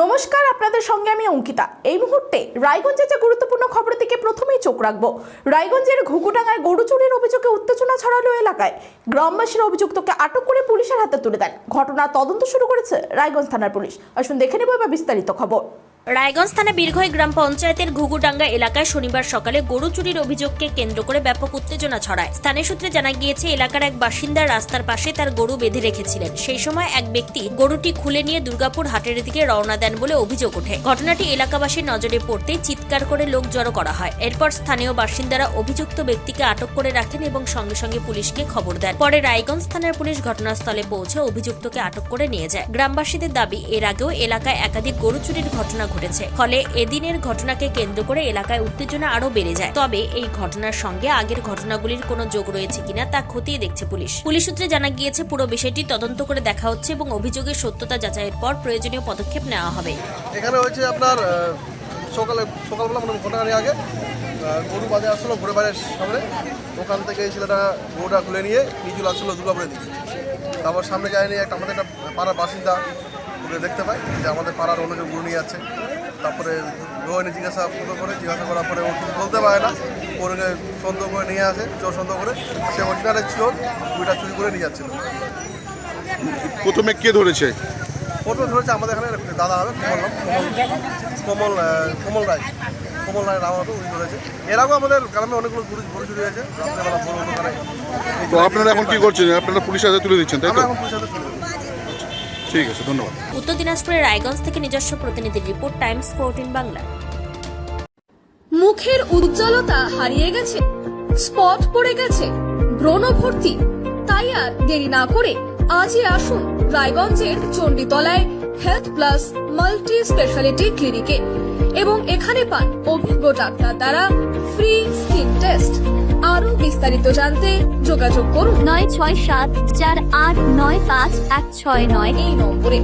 নমস্কার, আপনাদের সঙ্গে আমি অঙ্কিতা। এই মুহূর্তে রায়গঞ্জের যে গুরুত্বপূর্ণ খবরের দিকে প্রথমেই চোখ রাখব। রায়গঞ্জের ঘুঘুডাঙ্গায় গরু চুরির অভিযোগে উত্তেজনা ছড়ালো এলাকায়। গ্রামবাসীর অভিযুক্তকে আটক করে পুলিশের হাতে তুলে দেন। ঘটনার তদন্ত শুরু করেছে রায়গঞ্জ থানার পুলিশ। আসুন দেখে নেব এবার বিস্তারিত খবর। রায়গঞ্জ থানা বীরঘই গ্রাম পঞ্চায়েতের ঘুঘুডাঙ্গা এলাকায় শনিবার সকালে গরু চুরির অভিযোগকে কেন্দ্র করে ব্যাপক উত্তেজনা ছড়ায়। স্থানীয় সূত্রে জানা গিয়েছে, এলাকার এক বাসিন্দা রাস্তার পাশে তার গরু বেঁধে রেখেছিলেন। সেই সময় এক ব্যক্তি গরুটি খুলে নিয়ে দুর্গাপুর হাটের দিকে রওনা দেন বলে অভিযোগ ওঠে। ঘটনাটি এলাকাবাসীর নজরে পড়তেই চিৎকার করে লোক জড়ো করা হয়। এরপর স্থানীয় বাসিন্দারা অভিযুক্ত ব্যক্তিকে আটক করে রাখেন এবং সঙ্গে সঙ্গে পুলিশকে খবর দেন। পরে রায়গঞ্জ থানার পুলিশ ঘটনাস্থলে পৌঁছে অভিযুক্তকে আটক করে নিয়ে যায়। গ্রামবাসীদের দাবি, এর আগেও এলাকায় একাধিক গরু চুরির ঘটনা ঘটেছে। ফলে এদিনের ঘটনাকে কেন্দ্র করে এলাকায় উত্তেজনা আরও বেড়ে যায়। তবে এই ঘটনার সঙ্গে আগের ঘটনাগুলির কোনো যোগ রয়েছে কিনা তা খতিয়ে দেখছে পুলিশ। পুলিশ সূত্রে জানা গিয়েছে, পুরো বিষয়টি তদন্ত করে দেখা হচ্ছে এবং অভিযোগের সত্যতা যাচাইয়ের পর প্রয়োজনীয় পদক্ষেপ নেওয়া হবে। এখানে হয়েছে আপনার সকালে, সকালবেলা মানে ঘন্টাখানি আগে। গরু বাজে আসলো ঘুরে বাজারের সামনে। ওখান থেকে এই ছেলেটা গরুটা খুলে নিয়ে নিজুল আসলো দুর্গাপুরের দিকে। তারপর সামনে যায়নি একটা, আমাদের একটা পাড়ার বাসিন্দা। ওকে দেখতে পাই যে আমাদের পাড়ার গরু নিয়ে যাচ্ছে তারপরে রোহিণী জিজ্ঞাসা মতো করে জিজ্ঞাসা করার পরে ও কিছু বলতে পারে না। ওরকে সন্দেহ করে নিয়ে আসে চোর সন্দেহ করে সে অরিজিনালের চোর ওইটা চুরি করে নিয়ে যাচ্ছিল। প্রথমে কে ধরেছে? প্রথমে ধরেছে আমাদের এখানে দাদা হবে কমল কমল কমল কমল রায়। কমল রায় হবে উনি ধরেছে। এর আগেও আমাদের গ্রামে অনেকগুলো গরু গরু চুরি হয়েছে রাত্রেবেলা তো আপনারা এখন কি করছেন? আপনারা পুলিশের হাতে তুলে দিচ্ছেন তাই তো? এখন পুলিশের হাতে তুলে। ঠিক আছে ধন্যবাদ। উত্তর দিনাজপুরের রায়গঞ্জ থেকে নিজস্ব প্রতিনিধির রিপোর্ট টাইমস ফোরটিন বাংলা। মুখের উজ্জ্বলতা হারিয়ে গেছে স্পট পড়ে গেছে ব্রণ ভর্তি। তাই আর দেরি না করে আজই আসুন রায়গঞ্জের চণ্ডীতলায় হেলথ প্লাস মাল্টি স্পেশালিটি ক্লিনিকে এবং এখানে পান অভিজ্ঞ ডাক্তার দ্বারা ফ্রি স্কিন টেস্ট। আরও বিস্তারিত জানতে যোগাযোগ করুন। নয় ছয় সাত চার আট নয় পাঁচ এক ছয় নয়। এই নম্বরে